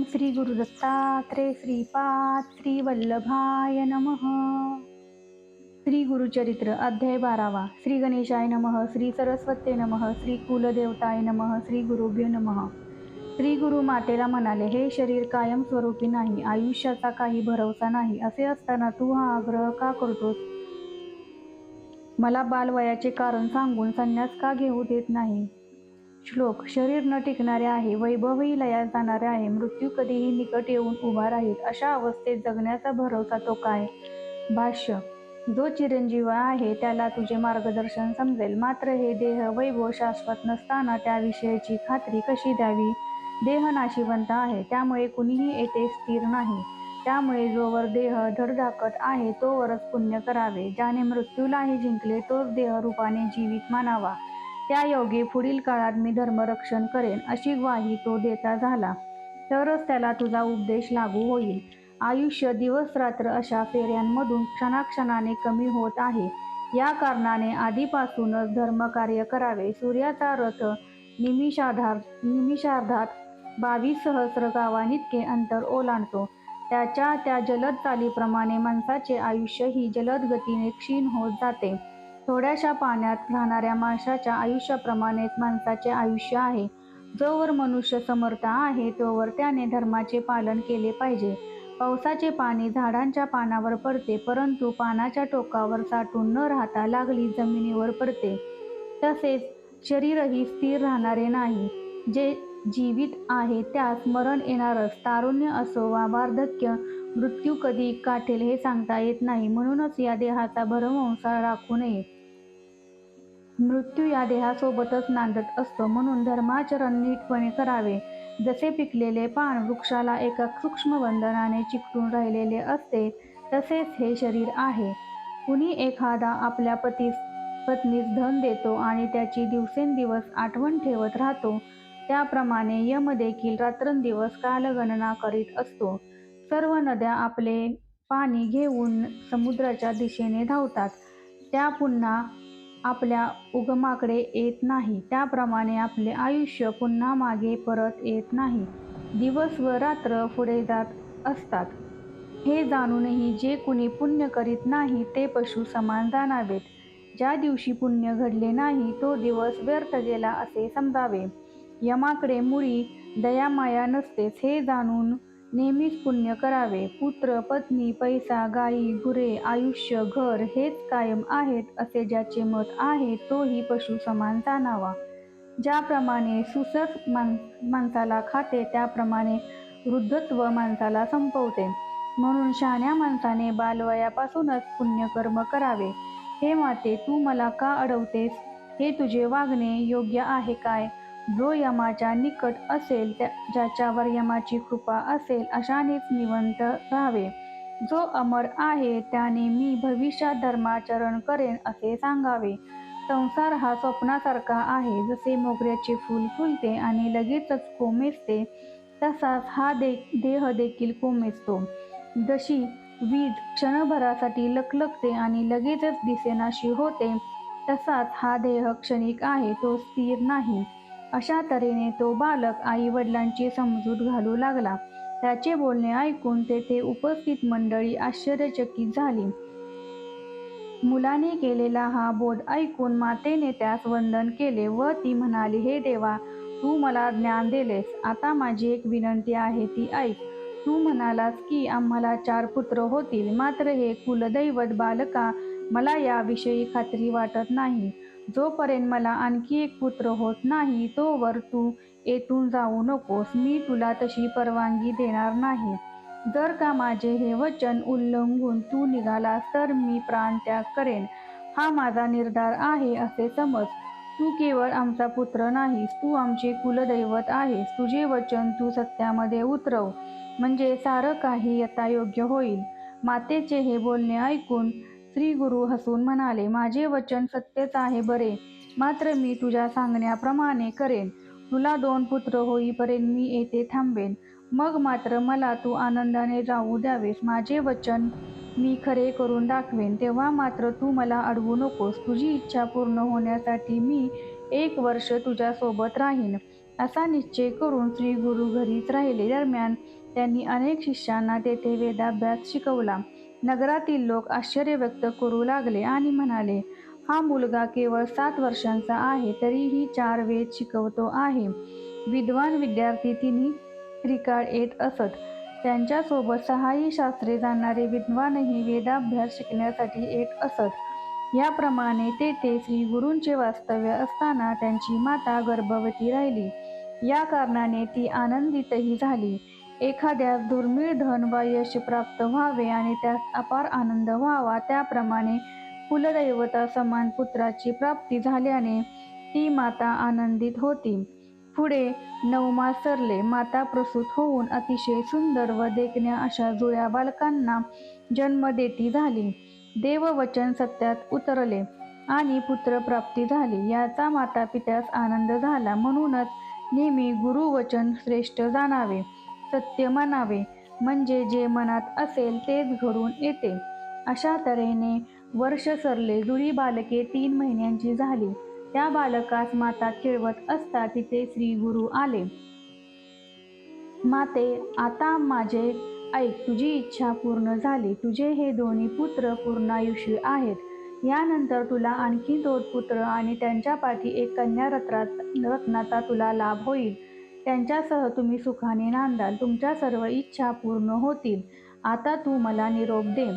ओम श्री गुरुदत्तात्रेय श्रीपाद श्री वल्लभाय नमः. श्री गुरुचरित्र अध्याय बारावा. श्री गणेशाय नमः श्री सरस्वते नमः श्री कुलदेवताय नमः श्री गुरुभ्यो नमः. श्री गुरु मातेला म्हणाले हे शरीर कायम स्वरूपी नाही आयुष्याचा काही भरवसा नाही असे असताना तू हा आग्रह का करतोस? मला बालवयाचे कारण सांगून संन्यास का घेऊ देत नाही? श्लोक शरीर न टिकणारे आहे वैभवही लयास जाणारे आहे मृत्यू कधीही निकट येऊन उभा राहील अशा अवस्थेत जगण्याचा भरवसा तो काय? भाष्य जो चिरंजीव आहे त्याला तुझे मार्गदर्शन समजेल. मात्र हे देह वैभव शाश्वत नसताना त्याविषयीची खात्री कशी द्यावी? देह नाशिवंत आहे त्यामुळे कुणीही येथे स्थिर नाही. त्यामुळे जोवर देह धडधाकट आहे तोवरच पुण्य करावे. ज्याने मृत्यूलाही जिंकले तोच देह रूपाने जीवित मानावा. त्या योगे पुढील काळात मी धर्मरक्षण करेन अशी ग्वाही तो देता झाला. तरच त्याला तुझा उपदेश लागू होईल. आयुष्य दिवस रात्र अशा फेऱ्यांमधून क्षणाक्षणाने कमी होत आहे. या कारणाने आधीपासूनच धर्मकार्य करावे. सूर्याचा रथ निमिषाधार निमिषार्धात बावीस सहस्र गावांइतके अंतर ओलांडतो. त्याच्या त्या जलद चालीप्रमाणे माणसाचे आयुष्यही जलद गतीने क्षीण होत जाते. थोड्याशा पाण्यात राहणाऱ्या माणसाच्या आयुष्याप्रमाणेच माणसाचे आयुष्य आहे. जोवर मनुष्य समर्थ आहे तोवर त्याने धर्माचे पालन केले पाहिजे. पावसाचे पाणी झाडांच्या पानावर पडते परंतु पानाच्या टोकावर साठून न राहता लागली जमिनीवर पडते. तसेच शरीरही स्थिर राहणारे नाही. जे जीवित आहे त्यास मरण येणारच. तारुण्य असो वा वार्धक्य मृत्यू कधी काठेल हे सांगता येत नाही. म्हणूनच या देहाचा भरवंसा राखू नये. मृत्यू या देहासोबतच नांदत असतो. म्हणून धर्माचरण नीटपणे करावे. जसे पिकलेले पान वृक्षाला एका सूक्ष्म बंधनाने चिकटून राहिलेले असते तसेच हे शरीर आहे. कुणी एखादा आपल्या पतीस पत्नीस धन देतो आणि त्याची दिवसेंदिवस आठवण ठेवत राहतो त्याप्रमाणे यम देखील रात्रंदिवस कालगणना करीत असतो. सर्व नद्या आपले पाणी घेऊन समुद्राच्या दिशेने धावतात. त्या पुन्हा आपल्या उगमाकडे येत नाही. त्याप्रमाणे आपले आयुष्य पुन्हा मागे परत येत नाही. दिवस व रात्र पुढे जात असतात. हे जाणूनही जे कुणी पुण्य करीत नाही ते पशु समान जाणावेत. ज्या दिवशी पुण्य घडले नाही तो दिवस व्यर्थ गेला असे समजावे. यमाकडे मुळी दयामाया नसतेच हे जाणून नेहमीच पुण्य करावे. पुत्र पत्नी पैसा गायी गुरे आयुष्य घर हेच कायम आहेत असे ज्याचे मत आहे तोही पशु समान जाणावा. ज्याप्रमाणे सुसर मान माणसाला खाते त्याप्रमाणे वृद्धत्व माणसाला संपवते. म्हणून शहाण्या माणसाने बालवयापासूनच पुण्यकर्म करावे. हे माते तू मला का अडवतेस? हे तुझे वागणे योग्य आहे काय? जो यमाच्या निकट असेल त्या ज्याच्यावर यमाची कृपा असेल अशानेच निवंत राहावे. जो अमर आहे त्याने मी भविष्यात धर्माचरण करेन असे सांगावे. संसार हा स्वप्नासारखा आहे. जसे मोगऱ्याचे फूल फुलते आणि लगेचच कोमेजते तसाच हा दे देह देखील कोमेजतो. जशी वीज क्षणभरासाठी लखलखते आणि लगेचच दिसेनाशी होते तसाच हा देह क्षणिक आहे तो स्थिर नाही. अशा तऱ्हेने तो बालक आई वडिलांची समजूत घालू लागला. त्याचे बोलणे ऐकून तेथे उपस्थित मंडळी आश्चर्यचकित झाली. मुलाने केलेला हा बोध ऐकून मातेने त्यास वंदन केले व ती म्हणाली हे देवा तू मला ज्ञान दिलेस. आता माझी एक विनंती आहे ती ऐक. तू म्हणालास की आम्हाला चार पुत्र होतील. मात्र हे कुलदैवत बालका मला याविषयी खात्री वाटत नाही. जोपर्यंत मला आणखी एक पुत्र होत नाही तोवर तू येथून जाऊ नकोस. मी तुला तशी परवानगी देणार नाही. जर का माझे हे वचन उल्लंघून तू निघालास तर मी प्राणत्याग करेन. हा माझा निर्धार आहे असे समज. तू केवळ आमचा पुत्र नाहीस तू आमचे कुलदैवत आहेस. तुझे वचन तू सत्यामध्ये उतरव म्हणजे सारं काही यथायोग्य होईल. मातेचे हे बोलणे ऐकून श्री गुरु हसून म्हणाले माझे वचन सत्यच आहे बरे. मात्र मी तुझ्या सांगण्याप्रमाणे करेन. तुला दोन पुत्र होईपर्यंत मी येथे थांबेन. मग मात्र मला तू आनंदाने जाऊ द्यावेस. माझे वचन मी खरे करून दाखवेन. तेव्हा मात्र तू मला अडवू नकोस. तुझी इच्छा पूर्ण होण्यासाठी मी एक वर्ष तुझ्यासोबत राहीन. असा निश्चय करून श्री गुरु घरीच राहिले. दरम्यान त्यांनी अनेक शिष्यांना तेथे वेदाभ्यास शिकवला. नगरातील लोक आश्चर्य व्यक्त करू लागले आणि म्हणाले हा मुलगा केवळ सात वर्षांचा आहे तरीही चार वेद शिकवतो आहे. विद्वान विद्यार्थी तिन्ही रिकाळ येत असत. त्यांच्यासोबत सहाही शास्त्रे जाणणारे विद्वानही वेदाभ्यास शिकण्यासाठी येत असत. याप्रमाणे तेथे श्री गुरूंचे वास्तव्य असताना त्यांची माता गर्भवती राहिली. या कारणाने ती आनंदितही झाली. एखाद्यास दुर्मिळ धन वा यश प्राप्त व्हावे आणि त्यास अपार आनंद व्हावा त्याप्रमाणे कुलदैवता समान पुत्राची प्राप्ती झाल्याने ती माता आनंदित होती. पुढे नवमा सरले. माता प्रसूत होऊन अतिशय सुंदर व देखण्या अशा जुळ्या बालकांना जन्म देती झाली. देववचन सत्यात उतरले आणि पुत्रप्राप्ती झाली. याचा माता पित्यास आनंद झाला म्हणूनच नेहमी गुरुवचन श्रेष्ठ जाणावे. सत्य म्हणावे. म्हणजे जे मनात असेल तेच घडून येते. अशा तऱ्हेने वर्ष सरले. जुळी बालके तीन महिन्यांची झाली. त्या बालकास माता खेळवत असता तिथे श्री गुरु आले. माते आता माझे ऐक. तुझी इच्छा पूर्ण झाली. तुझे हे दोन्ही पुत्र पूर्णायुषी आहेत. यानंतर तुला आणखी दोन पुत्र आणि त्यांच्या पाठी एक कन्या रत्नात रत्नाचा तुला लाभ होईल. त्यांच्यासह तुम्ही सुखाने नांदाल. तुमच्या सर्व इच्छा पूर्ण होतील. आता तू मला निरोप दे.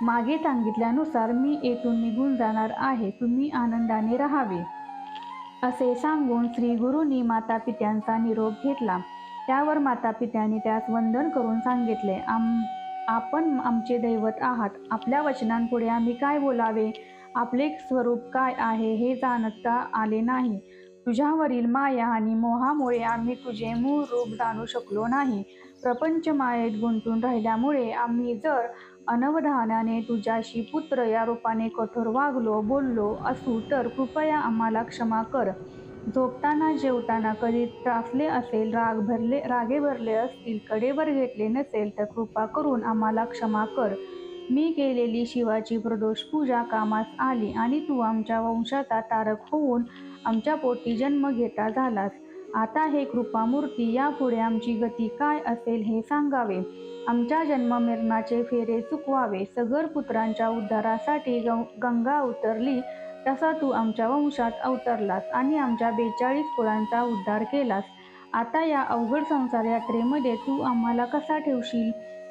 मागे सांगितल्यानुसार मी येथून निघून जाणार आहे. तुम्ही आनंदाने राहावे. असे सांगून श्री गुरुनी माता पित्यांचा निरोप घेतला. त्यावर माता पित्यांनी त्यास वंदन करून सांगितले आम आपण आमचे दैवत आहात. आपल्या वचनांपुढे आम्ही काय बोलावे? आपले स्वरूप काय आहे हे जाणता आले नाही. तुझ्यावरील माया आणि मोहामुळे आम्ही तुझे मूळ रूप जाणू शकलो नाही. प्रपंच मायेत गुंतून राहिल्यामुळे आम्ही जर अनवधानाने तुझ्याशी पुत्र या रूपाने कठोर वागलो बोललो असू तर कृपया आम्हाला क्षमा कर. झोपताना जेवताना कधी त्रासले असेल राग भरले रागे भरले असतील कडेवर घेतले नसेल तर कृपा करून आम्हाला क्षमा कर. मी केलेली शिवाची प्रदोष पूजा कामास आली आणि तू आमच्या वंशाचा तारक होऊन आमच्या पोटी जन्म घेता झालास. आता हे कृपामूर्ती यापुढे आमची गती काय असेल हे सांगावे. आमच्या जन्ममरणाचे फेरे चुकवावे सगर पुत्रांच्या उद्धारासाठी गंगा उतरली. तसा तू आमच्या वंशात अवतरलास आणि आमच्या बेचाळीस कुळांचा उद्धार केलास. आता या अवघड संसार यात्रेमध्ये तू आम्हाला कसा ठेवशील?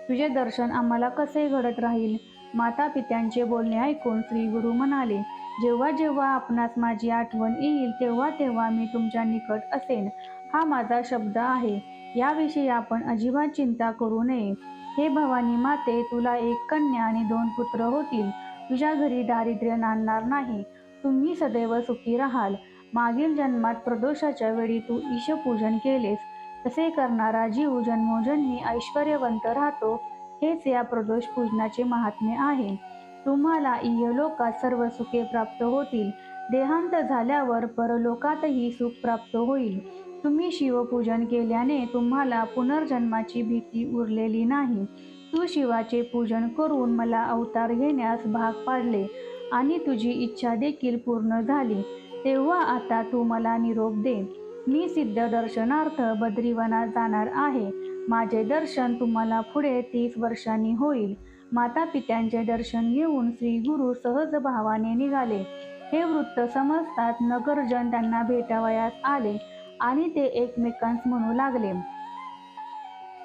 तुझे दर्शन आम्हाला कसे घडत राहील? माता पित्यांचे बोलणे ऐकून श्री गुरु म्हणाले जेव्हा जेव्हा आपणास माझी आठवण येईल तेव्हा तेव्हा मी तुमच्या निकट असेन. हा माझा शब्द आहे. याविषयी आपण अजिबात चिंता करू नये. हे भवानी माते तुला एक कन्या आणि दोन पुत्र होतील. तुझ्या घरी दारिद्र्य नांदणार नाही. तुम्ही सदैव सुखी राहाल. मागील जन्मात प्रदोषाच्या वेळी तू ईशपूजन केलेस. तसे करणारा जीव जन्मोजन्मी ऐश्वर्यवंत राहतो. हेच या प्रदोष पूजनाचे महात्म्य आहे. तुम्हाला इयलोकात सर्व सुखे प्राप्त होतील. देहांत झाल्यावर परलोकातही सुख प्राप्त होईल. तुम्ही शिवपूजन केल्याने तुम्हाला पुनर्जन्माची भीती उरलेली नाही. तू शिवाचे पूजन करून मला अवतार घेण्यास भाग पाडले आणि तुझी इच्छा देखील पूर्ण झाली. तेव्हा आता तू मला निरोप दे. मी सिद्ध दर्शनार्थ बद्रीवनात जाणार आहे. माझे दर्शन तुम्हाला पुढे तीस वर्षांनी होईल. माता पित्यांचे दर्शन घेऊन श्री गुरु सहज भावाने निघाले. हे वृत्त समजतात नगरजन त्यांना भेटावयास आले आणि ते एकमेकांस म्हणू लागले.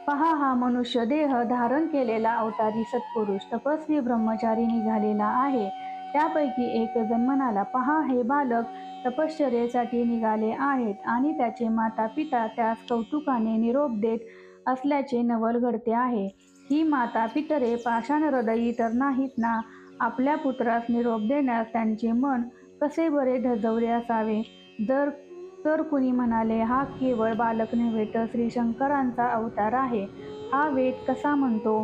पहा हा मनुष्य देह धारण केलेला अवतारी सत्पुरुष तपस्वी ब्रह्मचारी निघालेला आहे. त्यापैकी एक जण म्हणाला पहा हे बालक तपश्चर्येसाठी निघाले आहेत आणि त्याचे माता पिता त्यास कौतुकाने निरोप देत असल्याचे नवल घडते आहे. ही माता पितरे पाषाण हृदयी तर नाहीत ना. आपल्या पुत्रास निरोप देण्यास त्यांचे मन कसे बरे धजवले असावे? जर तर कुणी म्हणाले हा केवळ बालक नव्हे तर श्री शंकरांचा अवतार आहे. हा वेद कसा म्हणतो?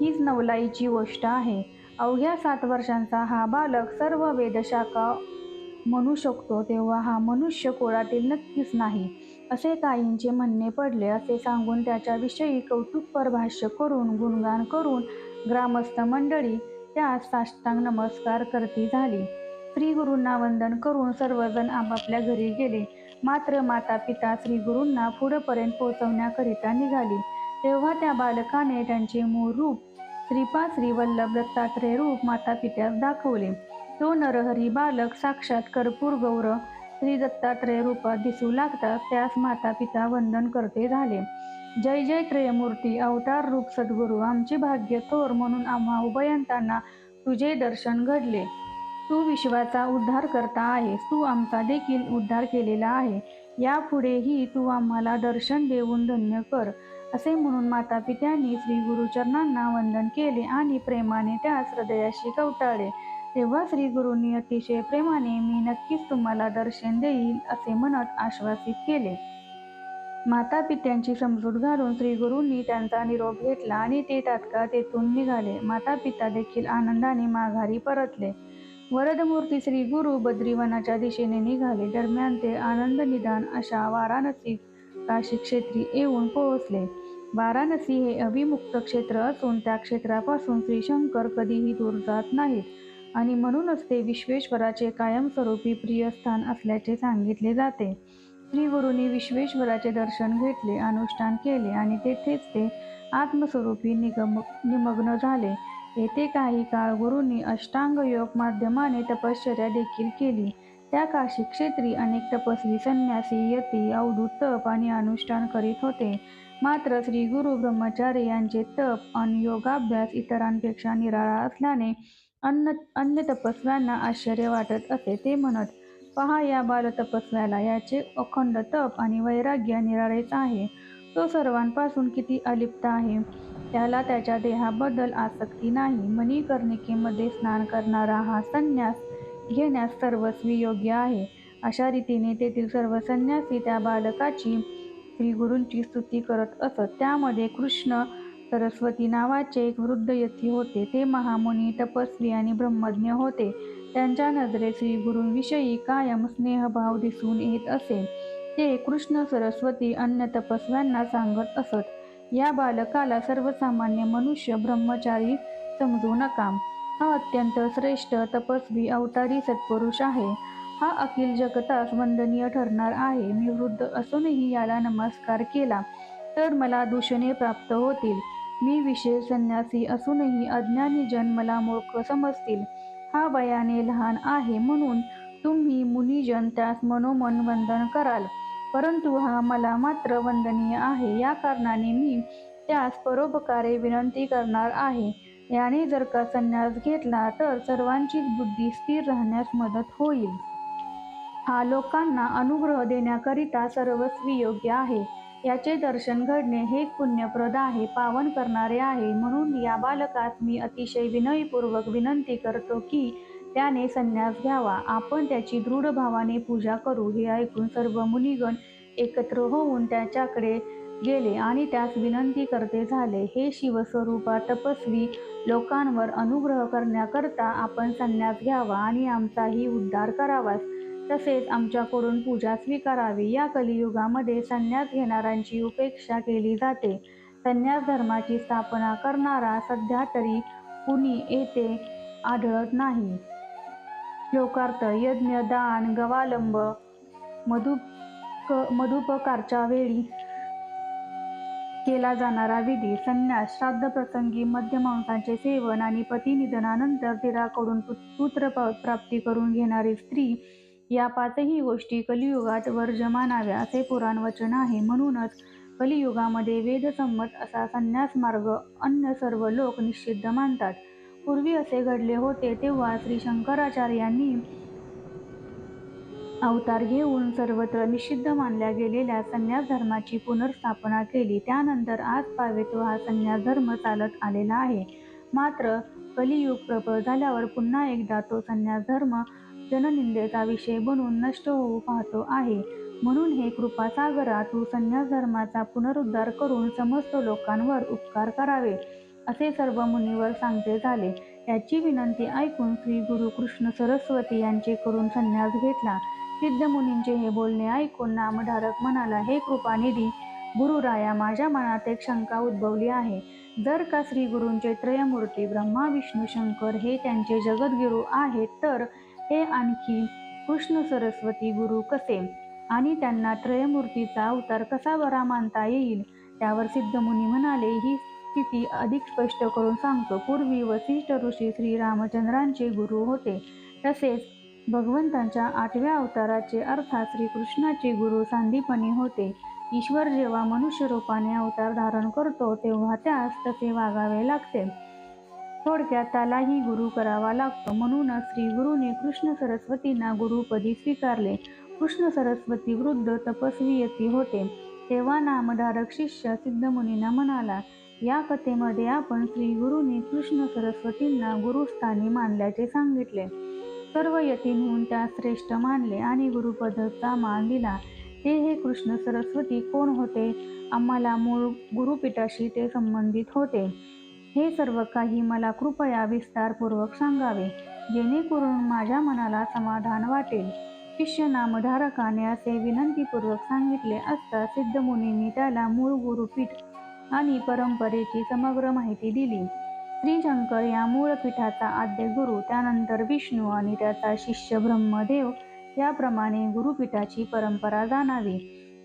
हीच नवलाईची गोष्ट आहे. अवघ्या सात वर्षांचा हा बालक सर्व वेदशाखा म्हणू शकतो तेव्हा हा मनुष्य कुळातील नक्कीच नाही. असे काहींचे म्हणणे पडले असे सांगून त्याच्याविषयी कौतुकपर भाष्य करून गुणगान करून ग्रामस्थ मंडळी त्यास साष्टांग नमस्कार करती झाली. श्री गुरूंना वंदन करून सर्वजण आपापल्या घरी गेले. मात्र माता पिता श्री गुरूंना पुढपर्यंत पोहोचवण्याकरिता निघाली. तेव्हा त्या बालकाने त्यांचे मूळ रूप श्रीपा श्री वल्लभ दत्तात्रय रूप माता पित्यास दाखवले. तो नरहरी बालक साक्षात कर्पूर गौरव श्री दत्तात्रय रूपात दिसू लागताच त्यास माता पिता वंदन करते झाले. जय जय त्रयमूर्ती अवतार रूप सद्गुरू आमचे भाग्य थोर म्हणून आम्हा उभयंतांना तुझे दर्शन घडले. तू विश्वाचा उद्धार करता आहेस तू आमचा देखील उद्धार केलेला आहे. यापुढेही तू आम्हाला दर्शन देऊन धन्य कर असे म्हणून माता पित्यांनी श्री गुरुचरणांना वंदन केले आणि प्रेमाने त्यास हृदयाशी कवटाळे. तेव्हा श्री गुरूंनी अतिशय प्रेमाने मी नक्कीच तुम्हाला दर्शन देईल असे म्हणत आश्वासित केले. माता पित्यांची समजूत घालून श्री गुरूंनी त्यांचा निरोप घेतला आणि ते तात्काळ तेथून निघाले. माता पिता देखील आनंदाने माघारी परतले. वरदमूर्ती श्री गुरु बद्रीवनाच्या दिशेने निघाले. दरम्यान ते आनंद निदान अशा वाराणसी काशी क्षेत्री येऊन पोहोचले. वाराणसी हे अभिमुक्त क्षेत्र असून त्या क्षेत्रापासून श्रीशंकर कधीही दूर जात नाहीत. आणि म्हणूनच ते विश्वेश्वराचे कायमस्वरूपी प्रियस्थान असल्याचे सांगितले जाते. श्रीगुरूंनी विश्वेश्वराचे दर्शन घेतले अनुष्ठान केले आणि तेथेच ते आत्मस्वरूपी निगम निमग्न झाले. येथे काही काळ गुरूंनी अष्टांग योग माध्यमाने तपश्चर्या देखील केली. त्या काशी क्षेत्री अनेक तपस्वी संन्यासी यती अवधूत तप आणि अनुष्ठान करीत होते. मात्र श्री गुरु ब्रह्मचारी यांचे तप आणि योगाभ्यास इतरांपेक्षा निराळा असल्याने अन्न अन्य तपस्व्यांना आश्चर्य वाटत असे ते म्हणत पहा या बालतपस्व्याला याचे अखंड तप आणि वैराग्य निराळेच आहे. तो सर्वांपासून किती अलिप्त आहे? त्याला त्याच्या देहाबद्दल आसक्ती नाही. मणिकर्णिकेमध्ये स्नान करणारा हा संन्यास घेण्यास सर्वस्वी योग्य आहे. अशा रीतीने तेथील सर्व संन्यासी त्या बालकाची श्री गुरूंची स्तुती करत असत. त्यामध्ये कृष्ण सरस्वती नावाचे एक वृद्ध यती होते. ते महामुनी तपस्वी आणि ब्रह्मज्ञ होते. त्यांच्या नजरेत श्री गुरूंविषयी कायम स्नेहभाव दिसून येत असे. ते कृष्ण सरस्वती अन्य तपस्व्यांना सांगत असत. या बालकाला सर्वसामान्य मनुष्य ब्रह्मचारी समजू नका. हा अत्यंत श्रेष्ठ तपस्वी अवतारी सत्पुरुष आहे. हा अखिल जगतास वंदनीय ठरणार आहे. मी वृद्ध असूनही याला नमस्कार केला तर मला दूषणे प्राप्त होतील. मी विशेष संन्यासी असूनही अज्ञानी जन मला मूर्ख समजतील. हा वयाने लहान आहे म्हणून तुम्ही मुनिजन त्यास मनोमन वंदन कराल. परंतु हा मला मात्र वंदनीय आहे. या कारणाने मी त्यास परोपकारे विनंती करणार आहे. याने जर का संन्यास घेतला तर सर्वांचीच बुद्धी स्थिर राहण्यास मदत होईल. हा लोकांना अनुग्रह देण्याकरिता सर्वस्वी योग्य आहे. याचे दर्शन घडणे हे पुण्यप्रद आहे पावन करणारे आहे. म्हणून या बालकास मी अतिशय विनयपूर्वक विनंती करतो की त्याने संन्यास घ्यावा. आपण त्याची दृढ भावाने पूजा करू हे ऐकून सर्व मुनिगण एकत्र होऊन त्याच्याकडे गेले आणि त्यास विनंती करते झाले. हे शिवस्वरूपा तपस्वी लोकांवर अनुग्रह करण्याकरता आपण संन्यास घ्यावा आणि आमचाही उद्धार करावास तसेच आमच्याकडून पूजा स्वीकारावी. या कलियुगामध्ये संन्यास घेणाऱ्यांची उपेक्षा केली जाते. संन्यास धर्माची स्थापना करणारा सध्या तरी कुणी येथे आढळत नाही. लोकार्थ यज्ञ दान गवालंब मधुक मधुपकारच्या वेळी केला जाणारा विधी संन्यास श्राद्ध प्रसंगी मध्यमांसाचे सेवन आणि पती निधनानंतर तिराकडून पुत्र प्राप्ती करून घेणारी स्त्री या पाचही गोष्टी कलियुगात वर्जमानाव्या असे पुराण वचन आहे. म्हणूनच कलियुगामध्ये वेदसंमत असा संन्यास मार्ग अन्य सर्व लोक निश्चिद्ध मानतात. पूर्वी असे घडले होते तेव्हा श्री शंकराचार्यांनी अवतार घेऊन सर्वत्र निषिद्ध मानल्या गेलेल्या संन्यास धर्माची पुनर्स्थापना केली. त्यानंतर आज पावे तो हा संन्यास धर्म चालत आलेला आहे. मात्र कलियुग प्रबळ झाल्यावर पुन्हा एकदा तो संन्यास धर्म जननिंदेचा विषय बनून नष्ट होऊ पाहतो आहे. म्हणून हे कृपासागरा तू संन्यास धर्माचा पुनरुद्धार करून समस्त लोकांवर उपकार करावे असे सर्व मुनीवर सांगते झाले. याची विनंती ऐकून श्री गुरु कृष्ण सरस्वती यांचे करून संन्यास घेतला. सिद्ध मुनींचे हे बोलणे ऐकून नामधारक म्हणाला हे कृपानिधी गुरुराया माझ्या मनात एक शंका उद्भवली आहे. जर का श्री गुरूंचे त्रयमूर्ती ब्रह्मा विष्णू शंकर हे त्यांचे जगद्गुरू आहेत तर हे आणखी कृष्ण सरस्वती गुरु कसे? आणि त्यांना त्रयमूर्तीचा अवतार कसा बरा मानता येईल? त्यावर सिद्धमुनी म्हणाले ही स्थिती अधिक स्पष्ट करून सांगतो. पूर्वी वसिष्ठ ऋषी श्रीरामचंद्रांचे गुरु होते. तसेच भगवंतांच्या आठव्या अवताराचे अर्थात श्रीकृष्णाचे गुरु सांदीपणी होते. ईश्वर जेव्हा मनुष्य रूपाने अवतार धारण करतो तेव्हा त्यास तसे वागावे लागते. थोडक्यात त्यालाही गुरु करावा लागतो. म्हणूनच श्री गुरुने कृष्ण सरस्वतींना गुरुपदी स्वीकारले. कृष्ण सरस्वती वृद्ध तपस्वी होते. तेव्हा नामधारक शिष्य सिद्धमुनींना म्हणाला या कथेमध्ये आपण श्री गुरुने कृष्ण सरस्वतींना गुरुस्थानी मानल्याचे सांगितले. सर्व यतींहून त्या श्रेष्ठ मानले आणि गुरुपदाचा मान दिला. ते हे कृष्ण सरस्वती कोण होते? आम्हाला मूळ गुरुपीठाशी ते संबंधित होते. हे सर्व काही मला कृपया विस्तारपूर्वक सांगावे जेणेकरून माझ्या मनाला समाधान वाटेल. शिष्य नामधारकाने असे विनंतीपूर्वक सांगितले असता सिद्धमुनींनी त्याला मूळ गुरुपीठ आणि परंपरेची समग्र माहिती दिली. श्रीशंकर या मूळ पीठाचा आद्य गुरु त्यानंतर विष्णू आणि त्याचा शिष्य ब्रह्मदेव याप्रमाणे गुरुपीठाची परंपरा जाणावी.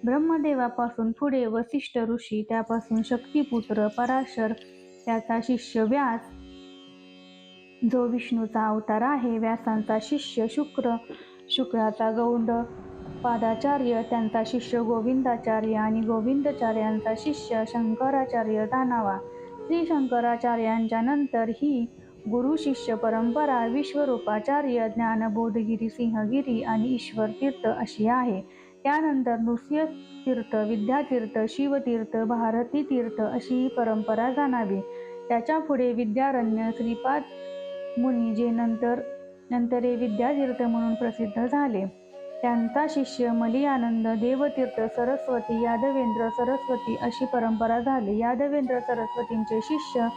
ब्रह्मदेवापासून पुढे वसिष्ठ ऋषी त्यापासून शक्तिपुत्र पराशर त्याचा शिष्य व्यास जो विष्णूचा अवतार आहे व्यासांचा शिष्य शुक्र शुक्राचा गौंड पादाचार्य त्यांचा शिष्य गोविंदाचार्य आणि गोविंदाचार्यांचा शिष्य शंकराचार्य जाणावा श्री शंकराचार्यांच्या नंतर ही गुरु शिष्य परंपरा विश्वरूपाचार्य ज्ञानबोधगिरी सिंहगिरी आणि ईश्वर तीर्थ अशी आहे. त्यानंतर नृसिंह तीर्थ विद्यातीर्थ शिवतीर्थ भारती तीर्थ अशी ही परंपरा जाणावी. त्याच्या पुढे विद्यारण्य श्रीपाद मुनी जे नंतर नंतरे विद्यातीर्थ म्हणून प्रसिद्ध झाले. त्यांचा शिष्य मलियानंद देवतीर्थ सरस्वती यादवेंद्र सरस्वती अशी परंपरा झाली. यादवेंद्र सरस्वतींचे शिष्य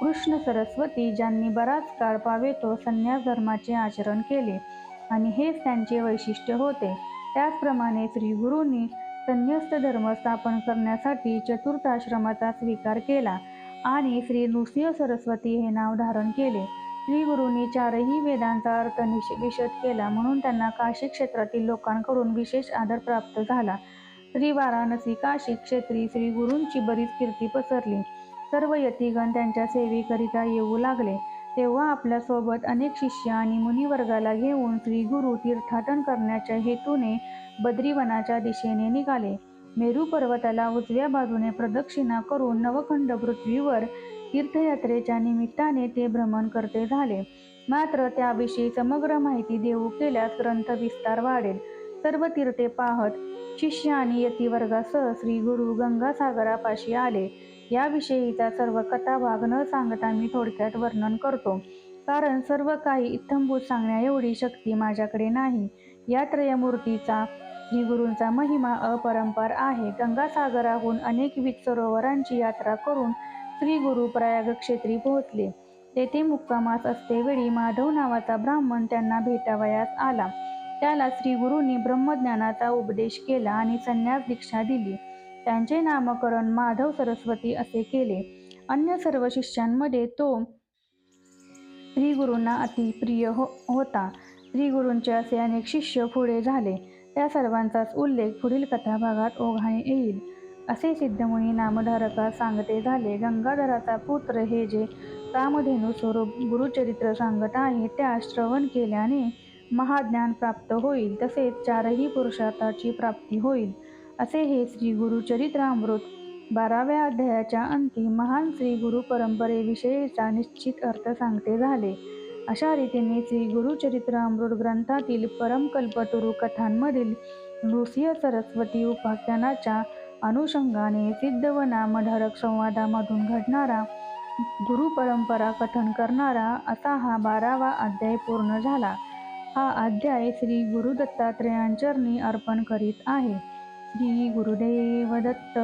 कृष्ण सरस्वती ज्यांनी बराच काळ पावेतो संन्यास धर्माचे आचरण केले आणि हेच त्यांचे वैशिष्ट्य होते. त्याचप्रमाणे श्री गुरूंनी संन्यस्त धर्म स्थापन करण्यासाठी चतुर्थाश्रमाचा स्वीकार केला. आणि श्री नृसिंह सरस्वती हे नाव धारण केले. श्री गुरूंनी चारही वेदांचा अर्थ विशद केला म्हणून त्यांना काशी क्षेत्रातील लोकांकडून विशेष आदर प्राप्त झाला. श्री वाराणसी काशी क्षेत्री श्री गुरूंची बरीच कीर्ती पसरली. सर्व यतीगण त्यांच्या सेवेकरिता येऊ लागले. तेव्हा आपल्यासोबत अनेक शिष्य आणि मुनिवर्गाला घेऊन श्री गुरु तीर्थाटन करण्याच्या हेतूने बद्रीवनाच्या दिशेने निघाले. मेरू पर्वताला उजव्या बाजूने प्रदक्षिणा करून नवखंड पृथ्वीवर तीर्थयात्रेच्या निमित्ताने ते भ्रमण करते झाले. मात्र त्याविषयी समग्र माहिती देऊ केल्यास ग्रंथ विस्तार वाढेल. सर्व तीर्थे पाहत शिष्य आणि यती वर्गासह श्री गुरु गंगासागरापाशी आले. याविषयीचा सर्व कथा भाग न सांगता मी थोडक्यात वर्णन करतो. कारण सर्व काही इत्थंभूत सांगण्याएवढी शक्ती माझ्याकडे नाही. या त्रयमूर्तीचा श्री गुरूंचा महिमा अपरंपार आहे. गंगासागराहून अनेक विध सरोवरांची यात्रा करून श्री गुरु प्रयाग क्षेत्री पोहोचले. तेथे मुक्कामास असतेवेळी माधव नावाचा ब्राह्मण त्यांना भेटावयास आला. त्याला श्री गुरूंनी ब्रह्मज्ञानाचा उपदेश केला आणि संन्यास दीक्षा दिली. त्यांचे नामकरण माधव सरस्वती असे केले. अन्य सर्व शिष्यांमध्ये तो श्री गुरूंना अतिप्रिय हो होता. श्री गुरूंचे असे अनेक शिष्य पुढे झाले. त्या सर्वांचाच उल्लेख पुढील कथाभागात ओघाने येईल. असे सिद्धमुनी नामधारकास सांगते झाले. गंगाधराचा पुत्र हे जे कामधेनू स्वरूप गुरुचरित्र सांगत आहे त्या श्रवण केल्याने महाज्ञान प्राप्त होईल. तसेच चारही पुरुषार्थाची प्राप्ती होईल. असे हे श्री गुरुचरित्रामृत बाराव्या अध्यायाच्या अंती महान श्री गुरु परंपरेविषयीचा निश्चित अर्थ सांगते झाले. अशा रीतीने श्री गुरुचरित्रामृत ग्रंथातील परमकल्पतुरू कथांमधील नृसिंह सरस्वती उपाख्यानाच्या अनुषंगाने सिद्ध व नामधारक संवादामधून घडणारा गुरुपरंपरा कथन करणारा असा हा बारावा अध्याय पूर्ण झाला. हा अध्याय श्री गुरु दत्तात्रेयांचरणी अर्पण करीत आहे. श्री गुरुदेव दत्त